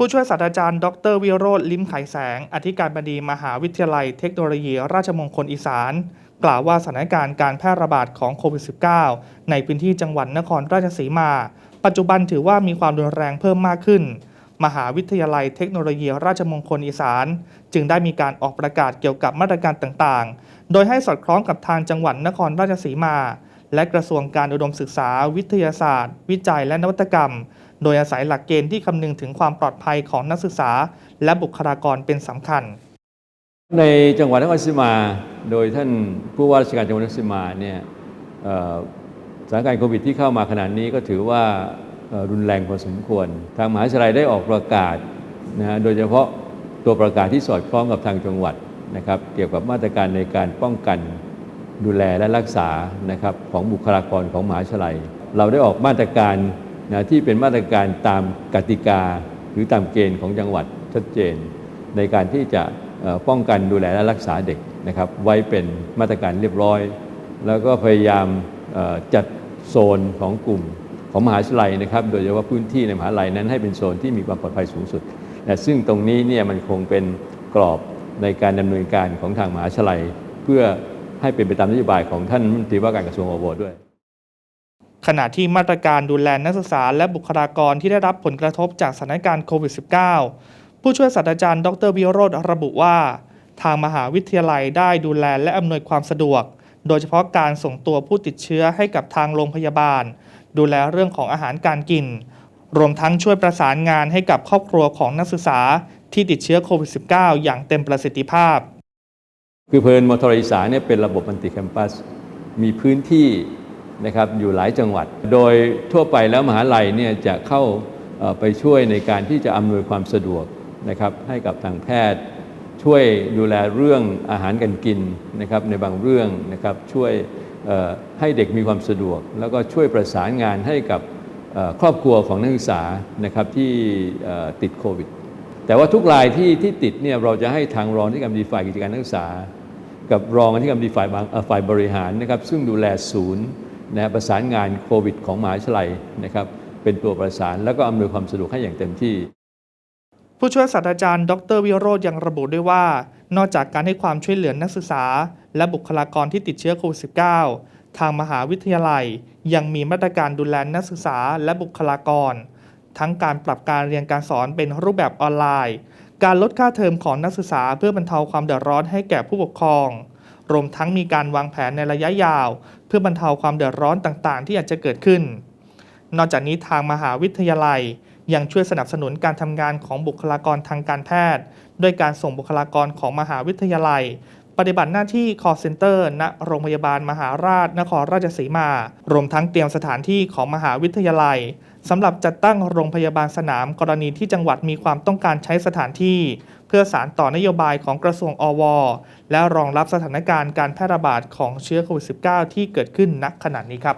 ผู้ช่วยศาสตราจารย์ ดรวิโรธลิมไขแสง อธิการบดีมหาวิทยาลัยเทคโนโลยี ราชมงคลอีสาน กล่าวว่าสถานการณ์การแพร่ระบาดของโควิด -19 ในพื้นที่จังหวัดนครราชสีมา ปัจจุบันถือว่ามีความรุนแรงเพิ่มมากขึ้น มหาวิทยาลัยเทคโนโลยี ราชมงคลอีสาน จึงได้มีการออกประกาศเกี่ยวกับมาตรการต่างๆ โดยให้สอดคล้องกับทางจังหวัดนครราชสีมา และกระทรวงการอุดมศึกษา วิทยาศาสตร์ วิจัยและนวัตกรรม โดยอาศัยหลักเกณฑ์ที่คำนึงถึงความปลอดภัยของนักศึกษา และบุคลากรเป็นสำคัญ ในจังหวัดนครราชสีมา โดยท่านผู้ว่าราชการจังหวัดนครราชสีมาเนี่ยสถานการณ์โควิดที่เข้ามาขนาดนี้ก็ถือว่ารุนแรงพอสมควร ทางมหาวิทยาลัยได้ออกประกาศนะฮะโดยเฉพาะตัวประกาศที่สอดคล้องกับทางจังหวัดนะครับเกี่ยวกับมาตรการในการป้องกันดูแลและรักษานะครับของบุคลากรของมหาวิทยาลัย เราได้ออกมาตรการ นะที่เป็นมาตรการตามกติกาหรือตามเกณฑ์ของจังหวัดชัดเจน ในการที่จะป้องกันดูแลและรักษาเด็กนะครับไว้เป็นมาตรการเรียบร้อย แล้วก็พยายามจัดโซนของกลุ่มของมหาวิทยาลัยนะครับ โดยเฉพาะพื้นที่ในมหาวิทยาลัยนั้นให้เป็นโซนที่มีความปลอดภัยสูงสุดแต่ซึ่งตรงนี้เนี่ยมันคงเป็นกรอบในการดำเนินการของทางมหาวิทยาลัย เพื่อให้เป็นไปตามนโยบายของท่านมนตรีว่าการกระทรวงอวด้วย ขณะที่มาตรการดูแลนักศึกษาและบุคลากรที่ได้รับผลกระทบจากสถานการณ์โควิด -19 ผู้ช่วยศาสตราจารย์ ดรวิโรธระบุว่า ทางมหาวิทยาลัยได้ดูแลและอำนวยความสะดวก โดยเฉพาะการส่งตัวผู้ติดเชื้อให้กับทางโรงพยาบาล ดูแลเรื่องของอาหารการกิน รวมทั้งช่วยประสานงานให้กับครอบครัวของนักศึกษาที่ติดเชื้อโควิด -19 อย่างเต็มประสิทธิภาพ คือเพลินมอทรอีสานเนี่ยเป็นระบบมัลติแคมปัส มีพื้นที่ นะครับอยู่หลายจังหวัด โดยทั่วไปแล้วมหาลัยเนี่ยจะเข้าไปช่วยในการที่จะอำนวยความสะดวกนะครับให้กับทางแพทย์ ช่วยดูแลเรื่องอาหารการกินนะครับในบางเรื่องนะครับช่วยให้เด็กมีความสะดวก แล้วก็ช่วยประสานงานให้กับครอบครัวของนักศึกษานะครับที่ติดโควิด แต่ว่าทุกรายที่ที่ติดเนี่ยเราจะให้ทางรองที่กรรมดีฝ่ายกิจการนักศึกษา กับรองที่กรรมดีฝ่ายฝ่ายบริหารนะครับซึ่งดูแลศูนย์ นะประสานงานโควิดของมหาวิทยาลัยนะครับเป็นตัวประสานแล้วก็อำนวยความสะดวกให้อย่างเต็มที่ ผู้ช่วยศาสตราจารย์ ดรวิโรธยังระบุด้วยว่า นอกจากการให้ความช่วยเหลือนักศึกษา และบุคลากรที่ติดเชื้อโควิด -19 ทางมหาวิทยาลัย ยังมีมาตรการดูแลนักศึกษาและบุคลากร ทั้งการปรับการเรียนการสอนเป็นรูปแบบออนไลน์ การลดค่าเทอมของนักศึกษาเพื่อบรรเทาความเดือดร้อนให้แก่ผู้ปกครอง รวมทั้งมีการวางแผนในระยะยาว เพื่อบรรเทาความเดือดร้อนต่างๆ ที่อาจจะเกิดขึ้น นอกจากนี้ทางมหาวิทยาลัยยังช่วยสนับสนุนการทำงานของบุคลากรทางการแพทย์ ด้วยการส่งบุคลากรของมหาวิทยาลัย ปฏิบัติหน้าที่ call center ณโรงพยาบาลมหาราชนครราชสีมา รวมทั้งเตรียมสถานที่ของมหาวิทยาลัยสำหรับจัดตั้งโรงพยาบาลสนามกรณีที่จังหวัดมีความต้องการใช้สถานที่ เพื่อสารต่อนโยบายของกระทรวงอว และรองรับสถานการณ์การแพร่ระบาดของเชื้อโควิด -19 ที่เกิดขึ้นณขณะนี้ครับ